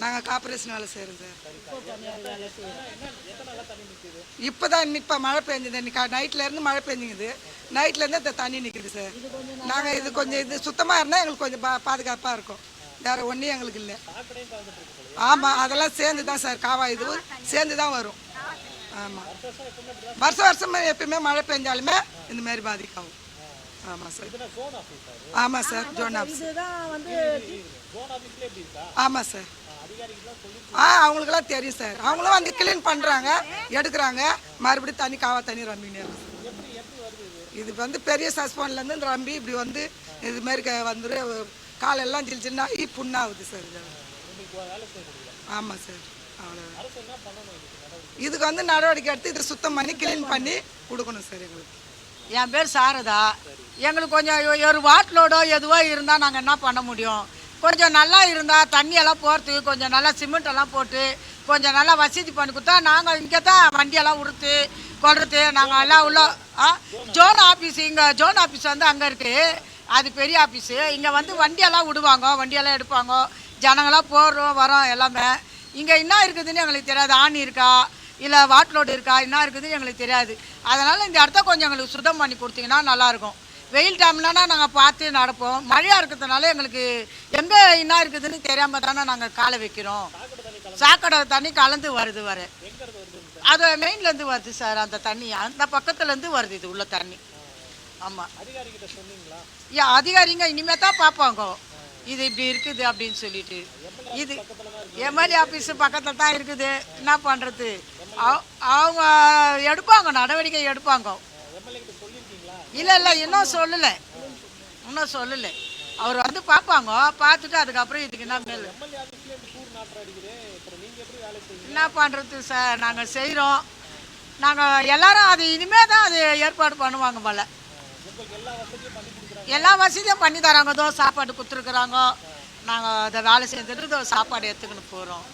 நாங்கள் கார்பரேஷன் வேலை செய்கிறோம் சார். இப்போ தான் இப்போ மழை பெஞ்சுது. இன்னைக்கு நைட்ல இருந்து மழை பெஞ்சுங்குது நைட்ல இருந்து இந்த தண்ணி நிற்குது சார். நாங்கள் இது கொஞ்சம் இது சுத்தமாக இருந்தால் எங்களுக்கு கொஞ்சம் பா பாதுகாப்பாக இருக்கும். வேற ஒன்றும் எங்களுக்கு இல்லை. ஆமாம் அதெல்லாம் சேர்ந்து தான் சார். காவா இது சேர்ந்து தான் வரும். ஆமாம் வருஷம் வருஷம் எப்பயுமே மழை பெஞ்சாலுமே இந்த மாதிரி பாதிக்காகும். ஆமாம் சார். ஆமாம் சார் ஜோன் ஆஃபீஸ் ஆமாம் சார். ஆ அவங்களுக்கெல்லாம் தெரியும் சார். அவங்களும் வந்து க்ளீன் பண்ணுறாங்க எடுக்கிறாங்க. மறுபடியும் தண்ணி காவா தண்ணி ரம்பின்னு சார். இது வந்து பெரிய சஸ்பான்லேருந்து ரம்பி இப்படி வந்து இது மாதிரி க- வந்துரு காலெல்லாம் சில் சின்ன புண்ணாகுது சார் இது. ஆமாம் சார். அவ்வளோ இதுக்கு வந்து நடவடிக்கை எடுத்து இதை சுத்தம் பண்ணி க்ளீன் பண்ணி கொடுக்கணும் சார் எங்களுக்கு. என் பேர் சாரதா. எங்களுக்கு கொஞ்சம் ஒரு வாட்லோடோ எதுவோ இருந்தால் நாங்கள் என்ன பண்ண முடியும்? கொஞ்சம் நல்லா இருந்தால் தண்ணியெல்லாம் போகிறதுக்கு கொஞ்சம் நல்லா சிமெண்ட் எல்லாம் போட்டு கொஞ்சம் நல்லா வசதி பண்ணி கொடுத்தா நாங்கள் இங்கே தான் வண்டியெல்லாம் உடுத்து கொள்றது. நாங்கள் எல்லாம் உள்ள ஆ? ஜோன் ஆஃபீஸ் இங்கே ஜோன் ஆஃபீஸ் வந்து அங்கே இருக்குது அது பெரிய ஆஃபீஸு இங்கே வந்து வண்டியெல்லாம் விடுவாங்க வண்டியெல்லாம் எடுப்பாங்க. ஜனங்களாம் போகிறோம் வரோம் எல்லாமே. இங்கே என்ன இருக்குதுன்னு எங்களுக்கு தெரியாது. ஆணி இருக்கா இல்லை வாட்லோடு இருக்கா என்ன இருக்குதுன்னு எங்களுக்கு தெரியாது. அதனால் இந்த இடத்த கொஞ்சம் எங்களுக்கு சுத்தம் பண்ணி கொடுத்தீங்கன்னா நல்லாயிருக்கும் வெயில் டைம்லனா நாங்கள் பார்த்து நடப்போம். மழையாக இருக்கிறதுனால எங்களுக்கு எங்கே என்ன இருக்குதுன்னு தெரியாமல் தானே நாங்கள் காலை வைக்கிறோம். சாக்கடை தண்ணி கலந்து வருது வர. அது மெயின்லேருந்து வருது சார் அந்த தண்ணி. அந்த பக்கத்துலேருந்து வருது இது உள்ள தண்ணி. ஆமாம் ஏன் அதிகாரிங்க இனிமேல் தான் பார்ப்பாங்க. இது இப்படி இருக்குது அப்படின்னு சொல்லிட்டு. இது எம்எல்ஏ ஆஃபீஸு பக்கத்தில் தான் இருக்குது. என்ன பண்ணுறது அவங்க எடுப்பாங்க நடவடிக்கை எடுப்பாங்க. இல்லை இல்லை இன்னும் சொல்லலை. இன்னும் சொல்லலை. அவர் வந்து பார்ப்பாங்க பார்த்துட்டு அதுக்கப்புறம் இதுக்கு என்ன மேல். என்ன பண்ணுறது சார்? நாங்கள் செய்கிறோம் நாங்கள் எல்லாரும் அது இனிமே தான் அது ஏற்பாடு பண்ணுவாங்க போல. எல்லா வசதியும் பண்ணி தராங்க. தோ சாப்பாடு கொடுத்துருக்குறாங்க. நாங்கள் அதை வேலை செஞ்சுட்டு சாப்பாடு எடுத்துக்கின்னு போகிறோம்